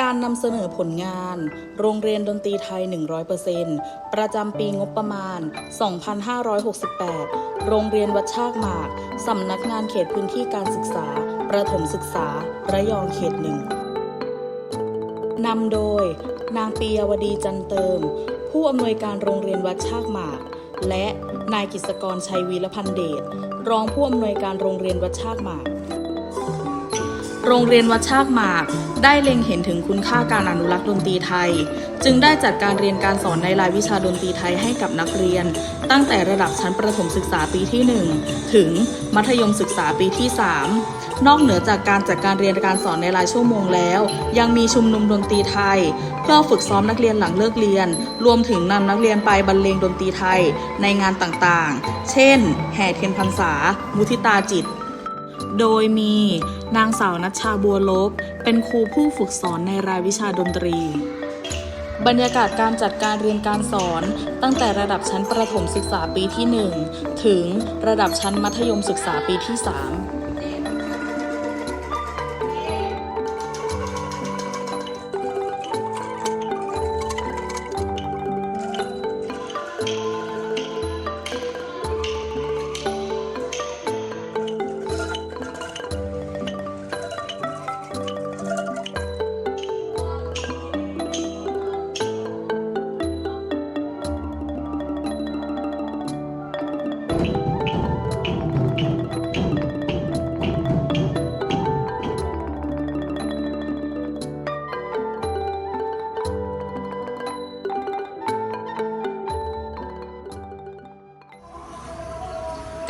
การนำเสนอผลงาน โรงเรียนดนตรีไทย 100%ประจำปีงบประมาณ 2568 โรงเรียนวัดชากหมาก สำนักงานเขตพื้นที่การศึกษา ประถมศึกษา ระยองเขตหนึ่งนำโดย นางปียวดีจันเติม ผู้อำนวยการโรงเรียนวัดชากหมาก และนายกิษกรชัยวีรพันธ์เดช รองผู้อำนวยการโรงเรียนวัดชากหมาก โรงเรียนวัดชากหมาก ได้เล็งเห็นถึงคุณค่าการอนุรักษ์ดนตรีไทย จึงได้จัดการเรียนการสอนในรายวิชาดนตรีไทยให้กับนักเรียน ตั้งแต่ระดับชั้นประถมศึกษาปีที่ 1 ถึงมัธยมศึกษาปีที่ 3 นอกเหนือจากการจัดการเรียนการสอนในรายชั่วโมงแล้ว ยังมีชุมนุมดนตรีไทย เพื่อฝึกซ้อมนักเรียนหลังเลิกเรียน รวมถึงนำนักเรียนไปบรรเลงดนตรีไทยในงานต่างๆ เช่น แห่เทียนพรรษา มุทิตาจิต โดยมีนางสาวนัชชาบัวลบ เป็นครูผู้ฝึกสอนในรายวิชาดนตรี บรรยากาศการจัดการเรียนการสอนตั้งแต่ระดับชั้นประถมศึกษาปีที่ 1 ถึงระดับชั้นมัธยมศึกษาปีที่ 3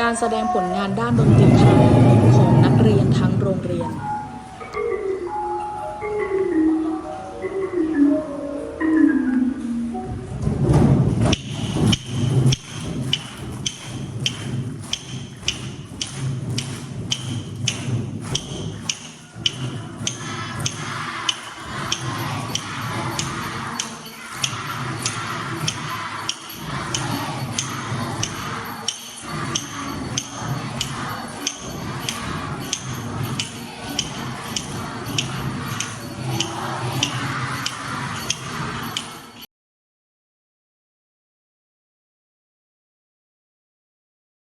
การแสดงผลงานด้านดนตรีไทยของนักเรียนทั้งโรงเรียน